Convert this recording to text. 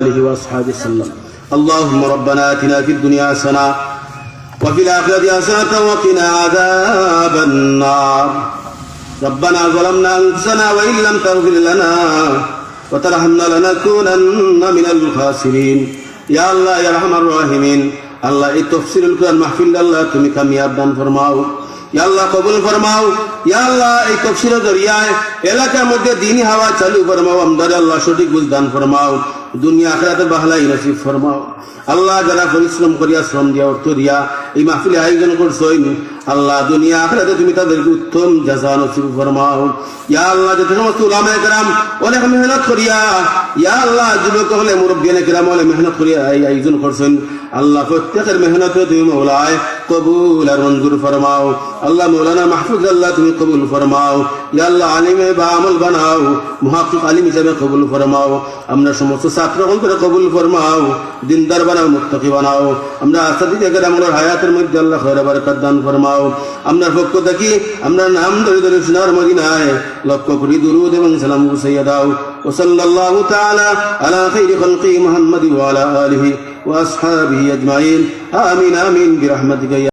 آله وأصحابه وسلم اللهم ربنا آتنا في الدنيا حسنة وفي الآخرة حسنة وقنا عذاب النار ربنا ظلمنا أنفسنا وإن لم تغفر لنا وترحمنا لنكونن من الخاسرين يا الله يا أرحم الراحمين আল্লাহ এই তফসিরুল কোরআন মাহফিল আল্লাহ তুমি কামিয়াব দান ফরমাও ইয়া আল্লাহ কবুল ফরমাও ইয়া আল্লাহ এই তফসিরের জরিয়ায় এলাকার মধ্যে দিনই হাওয়া চালু ফরমাও আমদার আল্লাহ সঠিক বুঝ দান ফরমাও দুনিয়া আখেরাতে বাহলাই নসিব ফরমাও। আল্লাহ যারা পরিশ্রম করিয়া শ্রম দিয়া অর্থ দিয়া এই মাহফিলে আয়োজন করছইন আল্লাহ দুনিয়া আখরাতে তুমি তাদেরকে উত্তম জাজা নসিব ফরমাও। ইয়া আল্লাহ, যত সমস্ত উলামায়ে কেরাম অনেক মেহনত করিয়া, ইয়া আল্লাহ, যুবক হলে, মুরব্বিয়ানে কেরাম হলে মেহনত করিয়া এই আয়োজন করছেন। আল্লাহ প্রত্যেকের মেহনত তুমি মৌলায় কবুল আর মঞ্জুর ফরমাও। আল্লাহ মৌলানা মাহফুজ আল্লাহ তুমি কবুল ফরমাও। ইয়া আল্লাহ আলিমে বা আমল বানাও। মহাকুক আলিম হিসাবে কবুল ফরমাও। আমরা সমস্ত ছাত্র করে কবুল ফরমাও। দিনদার বানাও, মুত্তাকি বানাও। আমরা আস্থা দিকে আমরা হায়াতের মধ্যে আল্লাহ খয়রা বারকাত দান ফরমাও আমরা পক্ষ থাকি আমরা নাম ধরে ধরে সোনার মদিনায় লক্ষ কোটি দুরুদ এবং সালাম গুছাইয়া দাও وصلى الله تعالى على خير خلقه محمد وعلى آله وأصحابه أجمعين آمين آمين برحمتك يا